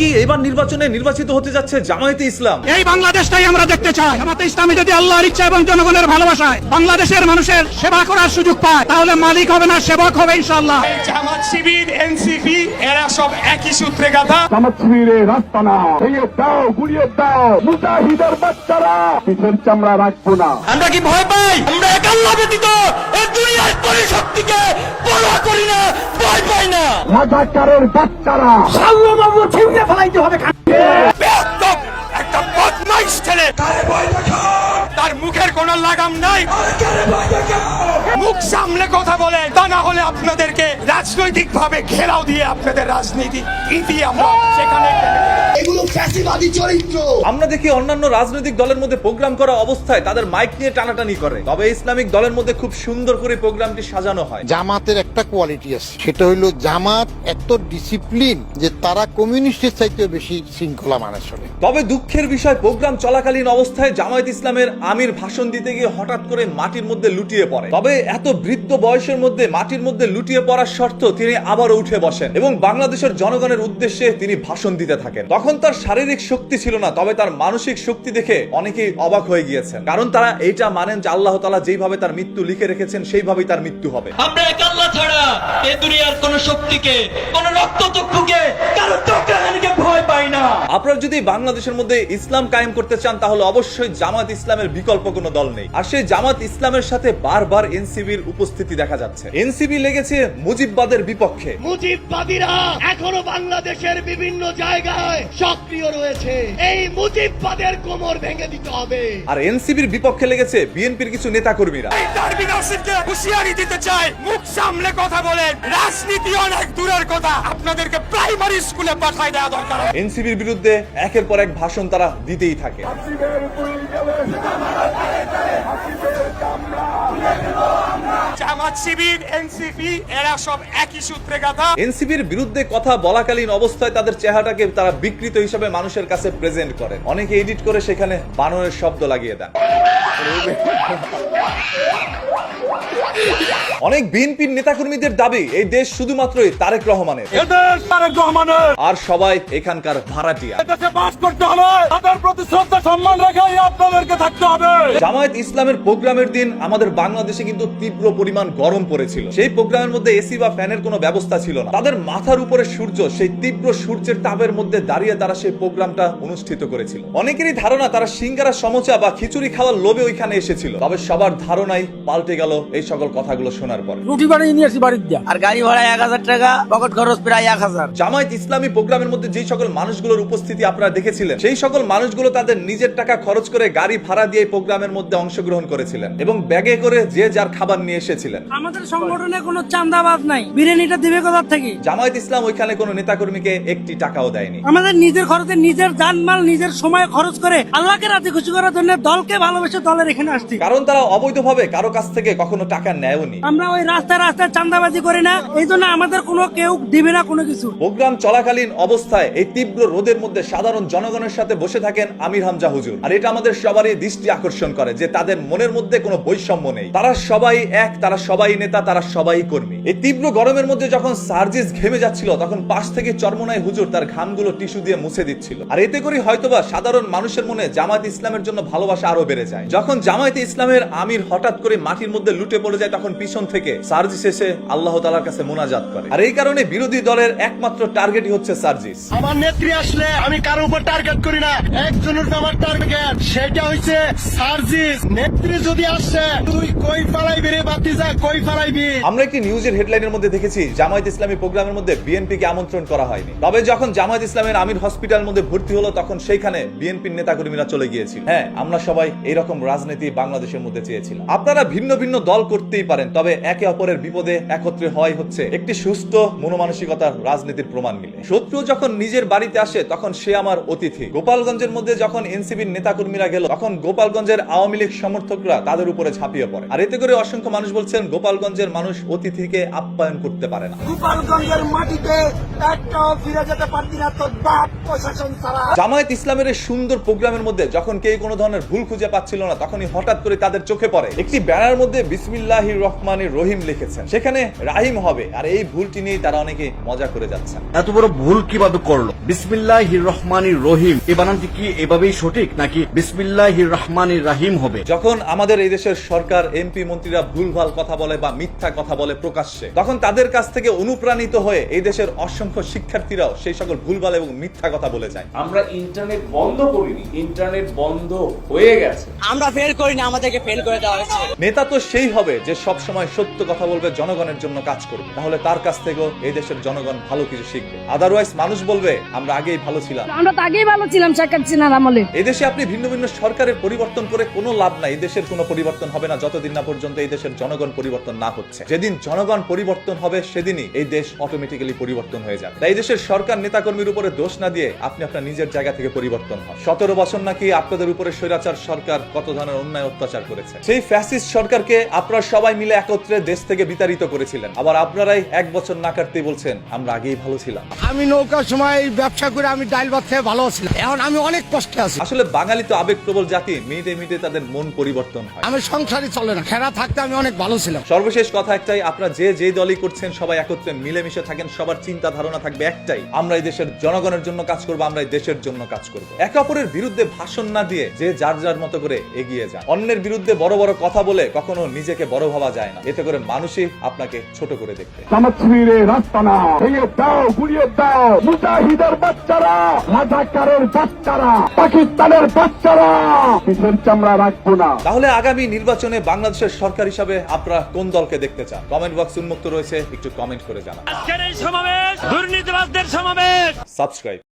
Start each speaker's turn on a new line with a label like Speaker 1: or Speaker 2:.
Speaker 1: কি? এবার নির্বাচনে নির্বাচিত হতে যাচ্ছে জামায়াতে ইসলাম।
Speaker 2: এই বাংলাদেশটাই আমরা দেখতে চাই। জামাতে ইসলামী যদি আল্লাহর ইচ্ছা এবং জনগণের ভালোবাসায় বাংলাদেশের মানুষের সেবা করার সুযোগ পায় তাহলে মালিক হবে না সেবক হবে ইনশাআল্লাহ।
Speaker 3: জামাত শিবির এনসিপি এরা সব একই সূত্রে গাথা
Speaker 4: জামাত শিবিরের রাস্তা না ভেঙে দাও গুড়িয়ে দাও মুজাহিদের বাচ্চারা পিঠের চামড়া রাখব না।
Speaker 5: আমরা কি ভয় পাই? আমরা একাল্লা ব্যতীত এই দুনিয়ার পরিশক্তিকে
Speaker 4: রাজাকারের বাচ্চারা।
Speaker 3: বেয়াদব একটা বদমাইশ ছেলে। তার মুখের কোন লাগাম নাই। মুখ সামলে কথা বলে তা না হলে আপনাদেরকে রাজনৈতিক ভাবে ঘেরাও দিয়ে আপনাদের রাজনীতি ইতি আমরা সেখানে
Speaker 6: এগুলো ফ্যাসিবাদী চরিত্র।
Speaker 1: আমরা দেখি অন্যান্য রাজনৈতিক দলের মধ্যে প্রোগ্রাম করা অবস্থায় তাদের মাইক নিয়ে টানাটানি করে। তবে ইসলামিক দলের মধ্যে খুব সুন্দর করে প্রোগ্রামটি সাজানো হয়।
Speaker 7: জামাতের একটা কোয়ালিটি আছে। সেটা হইল জামাত এত ডিসিপ্লিন যে তারা কমিউনিস্টের চাইতে বেশি শৃঙ্খলা মানে চলে।
Speaker 1: তবে দুঃখের বিষয় প্রোগ্রাম চলাকালীন অবস্থায় জামায়াত ইসলামের আমির ভাষণ দিতে গিয়ে হঠাৎ করে মাটির মধ্যে লুটিয়ে পড়ে। তবে এত বৃদ্ধ বয়সের মধ্যে মাটির মধ্যে লুটিয়ে পড়ার শর্ত তিনি আবারও উঠে বসেন এবং বাংলাদেশের জনগণের উদ্দেশ্যে তিনি ভাষণ দিতে থাকেন। তখন তার শারীরিক শক্তি ছিল না, তবে তার মানসিক শক্তি দেখে অনেকেই অবাক হয়ে গিয়েছেন। কারণ তারা এইটা মানেন যে আল্লাহ তালা যেইভাবে তার মৃত্যু লিখে রেখেছেন, সেইভাবেই তার মৃত্যু হবে।
Speaker 5: আমরা একাল্লা ছাড়া এ দুনিয়ার কোন শক্তিকে, কোন কারও
Speaker 1: আপনারা যদি বাংলাদেশের মধ্যে ইসলাম কায়েম করতে চান তাহলে অবশ্যই জামাত ইসলামের বিকল্প কোনো দল নেই। আর সেই জামাত ইসলামের সাথে বারবার এনসিবির উপস্থিতি দেখা যাচ্ছে। এনসিবি লেগেছে মুজিববাদের বিপক্ষে।
Speaker 6: মুজিববাদীরা এখনও বাংলাদেশের বিভিন্ন জায়গায় সক্রিয় রয়েছে। এই মুজিববাদের কোমর ভেঙে দিতে হবে।
Speaker 1: আর এনসিবির বিপক্ষে লেগেছে বিএনপির কিছু নেতাকর্মীরা।
Speaker 3: এই তারবিন আসিফকে হুঁশিয়ারি দিতে চাই। মুখ সামলে কথা বলেন। রাজনীতি অনেক দূরের কথা। আপনাদেরকে প্রাইমারি স্কুলে পাঠায় দেওয়া দরকার।
Speaker 1: এনসিবির বিরুদ্ধে একের পর এক ভাষণ তারা দিতেই থাকে
Speaker 3: জামাত শিবির এনসিপি এরা সব একই সূত্রে গাথা
Speaker 1: এনসিবির বিরুদ্ধে কথা বলাকালীন অবস্থায় তাদের চেহারাটাকে তারা বিকৃত হিসাবে মানুষের কাছে প্রেজেন্ট করেন। অনেকে এডিট করে সেখানে বানরের শব্দ লাগিয়ে দেন। অনেক বিএনপির নেতাকর্মীদের দাবি এই দেশ শুধুমাত্রই তারেক রহমানের।
Speaker 2: তারেক রহমানের।
Speaker 1: আর সবাই এখানকার ভাড়াটিয়া।
Speaker 2: বাস করতে হলে
Speaker 1: জামায়াত ইসলামের প্রোগ্রামের দিন আমাদের বাংলাদেশে কিন্তু তীব্র পরিমাণ গরম পড়েছিল। সেই প্রোগ্রামের মধ্যে এসি বা ফ্যানের কোনো ব্যবস্থা ছিল না। তাদের মাথার উপরে সূর্য সেই তীব্র সূর্যের তাপের মধ্যে দাঁড়িয়ে তারা সেই প্রোগ্রামটা অনুষ্ঠিত করেছিল। অনেকেরই ধারণা তারা সিঙ্গারা সমোচা বা খিচুড়ি খাওয়ার লোভে ওইখানে এসেছিল। তবে সবার ধারণাই পাল্টে গেল এই সকল কথাগুলো শোনার পর।
Speaker 2: রুটি বানিয়ে নিয়ে আসি বাড়ির দিয়া
Speaker 8: আর গাড়ি ভাড়া এক হাজার টাকা পকেট খরচ প্রায় এক হাজার।
Speaker 1: জামায়াত ইসলামী প্রোগ্রামের মধ্যে যেই সকল মানুষগুলোর উপস্থিতি আপনারা দেখেছিলেন সেই সকল মানুষগুলো তাদের নিজের টাকা খরচ করে গাড়ি ভাড়া দিয়ে এই প্রোগ্রামের মধ্যে অংশগ্রহণ করেছিলেন এবং ব্যাগে করে যে যার খাবার নিয়ে এসেছিলেন।
Speaker 8: আমাদের সংগঠনে কোনো চান্দাবাজ নাই। বিরিয়ানিটা দিবে কোথার থেকে?
Speaker 1: জামায়াত ইসলাম ওইখানে কোনো নেতাকর্মীকে একটি টাকাও দেয়নি।
Speaker 8: আমাদের নিজের খরচে নিজের জানমাল নিজের সময় খরচ করে আল্লাহকে রাজি খুশি করার জন্য দলকে ভালোবেসে দলের এখানে আসছি।
Speaker 1: কারণ তারা অবৈধভাবে কারও কাছ থেকে কখনো টাকা নেয়ওনি।
Speaker 8: আমরা ওই রাস্তায় রাস্তায় চান্দাবাজি করি না এই জন্য আমাদের কোনো কেউ দিবে না কোনো কিছু।
Speaker 1: প্রোগ্রাম চলাকালীন অবস্থায় এই তীব্র রোদের মধ্যে সাধারণ জনগণের সাথে বসে থাকেন আমির হামজা হুজুর। আর এটা আমাদের সবারই দৃষ্টি আকর্ষণ করে যে তাদের মনের মধ্যে কোনো বৈষম্য নেই। তারা সবাই এক, তারা সবাই নেতা, তারা সবাই কর্মী। এই তীব্র গরমের মধ্যে যখন সার্জিস ঘেমে যাচ্ছিল তখন পাশ থেকে চরমনাই হুজুর তার ঘামগুলো টিস্যু দিয়ে মুছে দিচ্ছিল। আর এতে করে হয়তোবা সাধারণ মানুষের মনে জামায়াত ইসলামের জন্য ভালোবাসা আরও বেড়ে যায়। যখন জামায়াতে ইসলামের আমির হঠাৎ করে মাটির মধ্যে লুটে পড়ে যায় তখন পিছন থেকে সার্জিস এসে আল্লাহ তালার কাছে মোনাজাত করে। আর এই কারণে বিরোধী দলের একমাত্র টার্গেটই হচ্ছে সার্জিস।
Speaker 6: আমার নেত্রী আসলে আমি কারও উপর টার্গেট করি না একজনের আমার টার্গেট সেটা হচ্ছে সার্জিস। নেত্রী যদি আসে তুই কই ফালাইবি রে বাতিজা কই ফালাইবি?
Speaker 1: আমরা একটি নিউজের হেডলাইনের মধ্যে দেখেছি জামায়াত ইসলামী প্রোগ্রামের মধ্যে বিএনপি কে আমন্ত্রণ করা হয়নি। তবে যখন জামায়াত ইসলামের আমির হসপিটালের মধ্যে ভর্তি হলো, তখন সেইখানে বিএনপির নেতাকর্মীরা চলে গিয়েছিল। হ্যাঁ আমরা সবাই এইরকম রাজনীতি বাংলাদেশের মধ্যে চেয়েছিলাম। আপনারা ভিন্ন ভিন্ন দল করতেই পারেন, তবে একে অপরের বিপদে একত্রে হয় হচ্ছে একটি সুস্থ মনোমানসিকতার রাজনীতির প্রমাণ মিলে। শত্রু যখন নিজের বাড়িতে আসে, তখন সে আমার অতিথি। গোপালগঞ্জের মধ্যে যখন এনসিবির নেতাকর্মীরা গেল, তখন গোপালগঞ্জের আওয়ামী লীগ সমর্থকরা তাদের উপরে ঝাঁপিয়ে পড়ে। আর এতে করে অসংখ্য মানুষ বলছেন, গোপালগঞ্জের মানুষ অতিথিকে আপ্যায়ন করতে পারে না।
Speaker 6: গোপালগঞ্জের মাটিতে একটাও ফিরে যেতে পারতি না তোর বাপ প্রশাসন ছাড়া।
Speaker 1: জামায়াত ইসলামের এই সুন্দর প্রোগ্রামের মধ্যে যখন কেউ কোনো ধরনের ভুল খুঁজে পাচ্ছিল না তখনই হঠাৎ করে তাদের চোখে পড়ে। একটি ব্যানার মধ্যে বিসমিল্লাহির রহমানির রহিম লিখেছেন। সেখানে রাহিম হবে আর এই ভুলটি নিয়ে তারা অনেকে মজা করে যাচ্ছেন।
Speaker 9: এত বড় ভুল কীভাবে করল? বিসমিল্লাহ রহমানির রহিম এই বানানটি কি এভাবেই সঠিক নাকি বিসমিল্লাহ রহমানির রাহিম হবে?
Speaker 1: যখন আমাদের এই দেশের সরকার এমপি মন্ত্রীরা ভুলভাল কথা বলে বা মিথ্যা কথা বলে প্রকাশ্যে তখন তাদের কাছ থেকে অনুপ্রাণিত হয়ে এই দেশের অসংখ্য শিক্ষার্থীরাও সেই সকল ভুলভাল এবং মিথ্যা কথা বলে যায়।
Speaker 10: আমরা ইন্টারনেট বন্ধ করিনি ইন্টারনেট বন্ধ হয়ে গেছে।
Speaker 8: আমরা ফেল করি না আমাদেরকে ফেল করে দেওয়া হয়েছে।
Speaker 1: নেতা তো সেই হবে যে সব সময় সত্য কথা বলবে জনগণের জন্য কাজ করবে। তাহলে তার কাছ থেকেও এই দেশের জনগণ ভালো কিছু শিখবে। আদারওয়াইজ মানুষ বলবে আমরা আগেই ভালো ছিলাম।
Speaker 8: আমরা তো আগেই ভালো ছিলাম শেখ হাসিনার আমলে।
Speaker 1: এদেশে আপনি ভিন্ন ভিন্ন সরকারের পরিবর্তন করে কোনো লাভ নাই। এই দেশের কোনো পরিবর্তন হবে না যতদিন না পর্যন্ত এই দেশের জনগণ পরিবর্তন না হচ্ছে। যেদিন জনগণ পরিবর্তন হবে সেদিনই এই দেশ অটোমেটিক্যালি পরিবর্তন হয়ে যাবে। তাই দেশের সরকার নেতাকর্মীর উপরে দোষ না দিয়ে আপনি আপনার নিজের জায়গা থেকে পরিবর্তন হন। সতেরো বছর নাকি আপনাদের উপরে স্বৈরাচার সরকার কত ধরনের অন্যায় অত্যাচার করেছে। সেই ফ্যাসিস্ট সরকারকে আপনারা সবাই মিলে একত্রে দেশ থেকে বিতাড়িত করেছিলেন। আবার আপনারাই এক বছর না কাটতেই বলছেন আমরা আগেই ভালো ছিলাম।
Speaker 6: আমি নৌকার সময় ব্যবসা করে আমি ডাইল ভাত খেয়ে ভালো ছিলাম। এখন আমি অনেক কষ্টে আছি।
Speaker 1: আসলে বাঙালি তো আবেগপ্রবল জাতি মিনিটে মিনিটে তাদের মন পরিবর্তন হয়।
Speaker 6: আমি সংসারই চলে না খেরা থাকতে আমি অনেক ভালো ছিলাম।
Speaker 1: সর্বশেষ কথা একটাই আপনারা যে যে দলই করছেন সবাই একত্রে মিলেমিশে থাকেন সবার চিন্তা ধারণা থাকবে একটাই আমরা এই দেশের জনগণের জন্য কাজ করব আমরা এই দেশের জন্য কাজ করব। একে অপরের বিরুদ্ধে ভাষণ না দিয়ে যে যার যার মতো করে এগিয়ে যান। অন্যের বিরুদ্ধে বড় বড় কথা বলে কখনো নিজেকে বড় ভাবা যায় না। এতে করে মানুষই আপনাকে ছোট করে দেখবে।
Speaker 4: বাচ্চারা রাজাকারের বাচ্চারা পাকিস্তানের বাচ্চারা। চামড়া রাখব না।
Speaker 1: তাহলে আগামী নির্বাচনে বাংলাদেশের সরকার হিসাবে আপনারা কোন দলকে দেখতে চান? কমেন্ট বক্স উন্মুক্ত রয়েছে একটু কমেন্ট করে জানান।
Speaker 2: আজকের এই সমাবেশ দুর্নীতিবাদদের সমাবেশ।
Speaker 1: সাবস্ক্রাইব